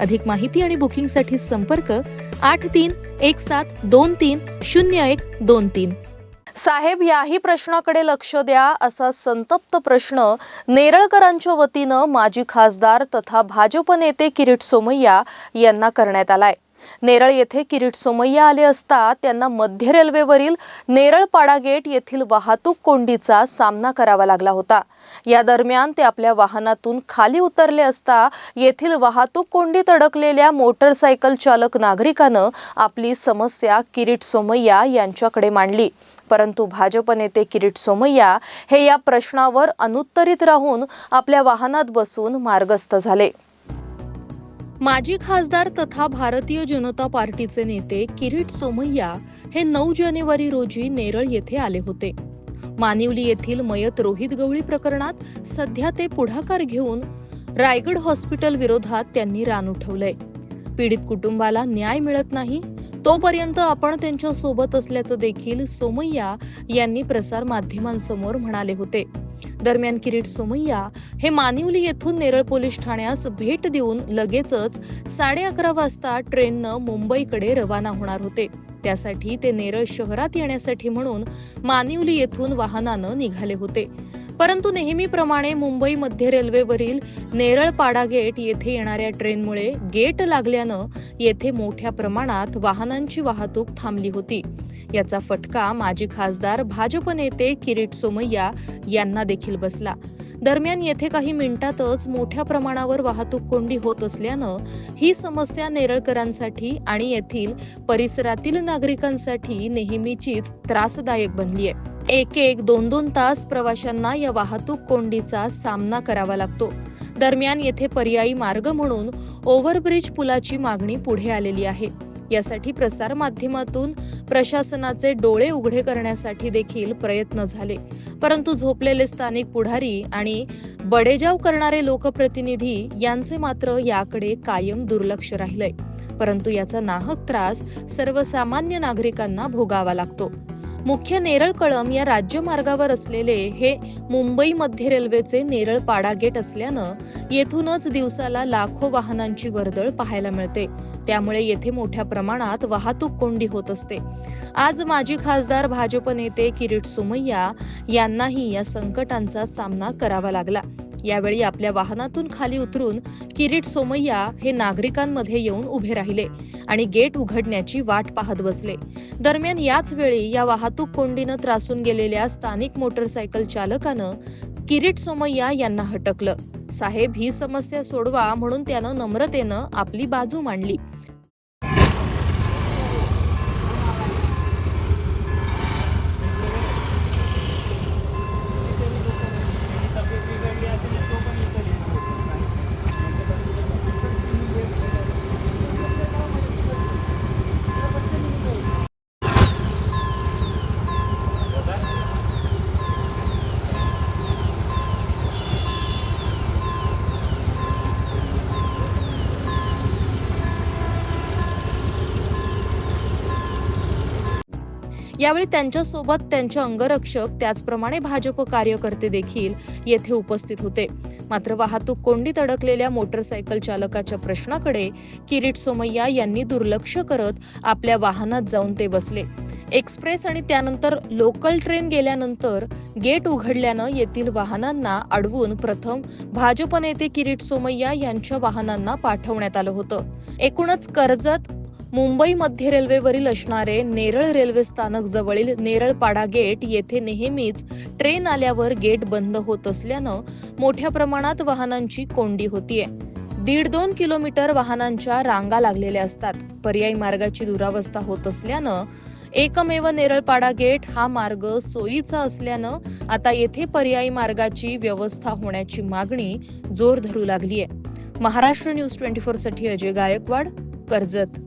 अधिक माहिती आणि बुकिंगसाठी संपर्क आठ तीन एक सात दोन तीन शून्य एक दोन तीन. साहेब याही प्रश्नाकडे लक्ष द्या असा संतप्त प्रश्न नेरळकरांच्या वतीनं माजी खासदार तथा भाजप नेते किरीट सोमय्या यांना करण्यात आलाय. नेरळ येथे किरीट सोमय्या आले असता त्यांना मध्य रेल्वेवरील नेरळपाडा गेट येथील वाहतूक कोंडीचा सामना करावा लागला होता. या दरम्यान ते आपल्या वाहनातून खाली उतरले असता येथील वाहतूक कोंडीत अडकलेल्या मोटरसायकल चालक नागरिकानं आपली समस्या किरीट सोमय्या यांच्याकडे मांडली. परंतु भाजप नेते किरीट सोमय्या हे या प्रश्नावर अनुत्तरित राहून आपल्या वाहनात बसून मार्गस्थ झाले. माजी खासदार तथा भारतीय जनता पार्टीचे नेते किरीट सोमय्या हे नऊ जानेवारी रोजी नेरळ येथे आले होते. मानिवली येथील मयत रोहित गवळी प्रकरणात सध्या ते पुढाकार घेऊन रायगड हॉस्पिटल विरोधात त्यांनी रान उठवलंय. पीडित कुटुंबाला न्याय मिळत नाही तोपर्यंत आपण त्यांच्यासोबत असल्याचं देखील सोमय्या यांनी प्रसार माध्यमांसमोर म्हणाले होते. दरम्यान किरीट सोमय्या हे मानिवली येथून नेरळ पोलीस ठाण्यास भेट देऊन लगेचच साडे अकरा वाजता ट्रेननं मुंबईकडे रवाना होणार होते. त्यासाठी ते नेरळ शहरात येण्यासाठी म्हणून मानिवली येथून वाहनानं निघाले होते. परंतु नेहमीप्रमाणे मुंबई मध्य रेल्वेवरील नेरळपाडा गेट येथे येणाऱ्या ट्रेनमुळे गेट लागल्यानं येथे मोठ्या प्रमाणात वाहनांची वाहतूक थांबली होती. याचा फटका माजी खासदार भाजप नेते किरीट सोमय्या यांना देखील बसला. दरम्यान येथे काही मिनिटातच मोठ्या प्रमाणावर वाहतूक कोंडी होत असल्यानं ही समस्या नेरळकरांसाठी आणि येथील परिसरातील नागरिकांसाठी नेहमीचीच त्रासदायक बनली आहे एक एक दोन दोन तास प्रवाशांना या वाहतूक कोंडीचा सामना करावा लागतो. दरम्यान येथे पर्यायी मार्ग म्हणून ओव्हरब्रिज पुलाची मागणी पुढे आलेली आहे. यासाठी प्रसार माध्यमातून प्रशासनाचे डोळे उघडे करण्यासाठी देखील प्रयत्न झाले. परंतु झोपलेले स्थानिक पुढारी आणि बडेजाव करणारे लोकप्रतिनिधी यांचे मात्र याकडे कायम दुर्लक्ष राहिलंय. परंतु याचा नाहक त्रास सर्वसामान्य नागरिकांना भोगावा लागतो. मुख्य नेरळ कळम या राज्यमार्गावर असलेले हे मुंबई मध्य रेल्वेचे नेरळ पाडा गेट असल्यानं येथूनच दिवसाला लाखो वाहनांची वर्दळ पाहायला मिळते. त्यामुळे येथे मोठ्या प्रमाणात वाहतूक कोंडी होत असते. आज माजी खासदार भाजप नेते किरीट सोमय्या यांनाही या संकटांचा सामना करावा लागला. यावेळी आपल्या वाहनातून खाली उतरून किरीट सोमय्या हे नागरिकांमध्ये येऊन उभे राहिले आणि गेट उघडण्याची वाट पाहत बसले. दरम्यान याच वेळी या वाहतूक कोंडीनं त्रासून गेलेल्या स्थानिक मोटरसायकल चालकानं किरीट सोमय्या यांना हटकलं. साहेब ही समस्या सोडवा म्हणून त्यानं नम्रतेनं आपली बाजू मांडली. यावेळी त्यांच्यासोबत त्यांचे अंगरक्षक त्याचप्रमाणे भाजप कार्यकर्ते देखील येथे उपस्थित होते. मात्र वाहतूक कोंडीत अडकलेल्या मोटरसायकल चालकाच्या प्रश्नाकडे किरीट सोमय्या यांनी दुर्लक्ष करत आपल्या वाहनात जाऊन ते बसले. एक्सप्रेस आणि त्यानंतर लोकल ट्रेन गेल्यानंतर गेट उघडल्यानं येथील वाहनांना अडवून प्रथम भाजप नेते किरीट सोमय्या यांच्या वाहनांना पाठवण्यात आलं होतं. एकूणच कर्जत मुंबई मध्य रेल्वेवरील असणारे नेरळ रेल्वे स्थानक जवळील नेरळपाडा गेट येथे नेहमीच ट्रेन आल्यावर गेट बंद होत असल्यानं मोठ्या प्रमाणात वाहनांची कोंडी होतीये. दीड दोन किलोमीटर वाहनांच्या रांगा लागलेल्या असतात. पर्यायी मार्गाची दुरावस्था होत असल्यानं एकमेव नेरळपाडा गेट हा मार्ग सोयीचा असल्यानं आता येथे पर्यायी मार्गाची व्यवस्था होण्याची मागणी जोर धरू लागली आहे महाराष्ट्र न्यूज ट्वेंटी फोरसाठी अजय गायकवाड कर्जत.